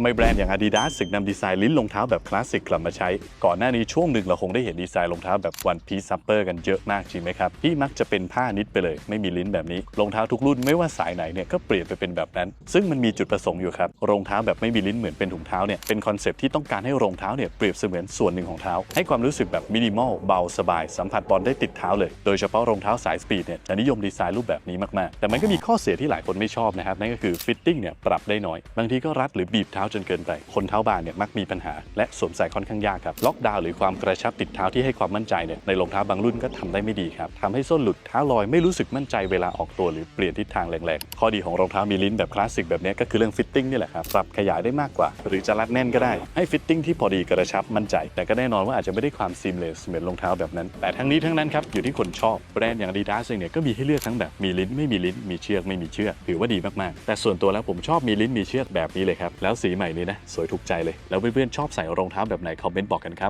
ทำไมแบรนด์อย่าง Adidas ถึงนำดีไซน์ลิ้นรองเท้าแบบคลาสสิกกลับมาใช้ ก่อนหน้านี้ช่วงหนึ่งเราคงได้เห็นดีไซน์รองเท้าแบบ One Piece Supper กันเยอะมากจริงไหมครับ ที่มักจะเป็นผ้านิดไปเลย ไม่มีลิ้นแบบนี้รองเท้าทุกรุ่นไม่ว่าสายไหนเนี่ยก็เปลี่ยนไปเป็นแบบนั้น ซึ่งมันมีจุดประสงค์อยู่ครับรองเท้าแบบไม่มีลิ้นเหมือนเป็นถุงเท้าเนี่ยเป็นคอนเซปที่ต้องการให้รองเท้าเนี่ยเปรียบเสมือนส่วนหนึ่งของเท้า ให้ความรู้สึกแบบมินิมอลเบาสบายสัมผัสบอลได้ติดเท้าเลยโดยเฉพาะรองเท้าสายสปีดเนี่ยจะนิยมดีไซน์รูปแบบนี้มากๆ แต่มันก็มีข้อเสียที่หลายคนไม่ชอบนะครับนั่นก็คือฟิตติ้งเนี่ยปรับได้น้อยบางทีก็รัดหรือบีบเท้าจนเกินไป คนเท้าบางเนี่ยมักมีปัญหา และสวมใส่ค่อนข้างยากครับ ล็อกดาวน์หรือความกระชับติดเท้าที่ให้ความมั่นใจเนี่ยในรองเท้าบางรุ่นก็ทำได้ไม่ดีครับทำให้ส้นหลุดเท้าลอยไม่รู้สึกมั่นใจเวลาออกตัวหรือเปลี่ยนทิศทางแรงๆ ข้อดีของรองเท้ามีลิ้นแบบคลาสสิกแบบนี้ก็คือเรื่องฟิตติ้งนี่แหละครับปรับขยายได้มากกว่า หรือจะรัดแน่นก็ได้ให้ฟิตติ้งที่พอดีกระชับมั่นใจ แต่ก็แน่นอนว่าอาจจะไม่ได้ความซีมเลสเหมือนรองเท้าแบบนั้น แต่ทั้งนี้ทั้งนั้นครับอยู่ที่คนชอบแบรนด์อย่าง Adidas เองเนี่ยก็มีให้เลือกทั้งแบบมีลิ้นไม่มีลิ้นมีเชือกไม่มีเชือกถือว่าดีมากๆ แต่ส่วนตัวแล้วผมชอบมีลิ้นมีเชือกแบบนี้เลยครับแล้วสีใหม่นี้นะ สวยถูกใจเลย แล้วเพื่อนๆชอบใส่รองเท้าแบบไหนคอมเมนต์บอกกันครับ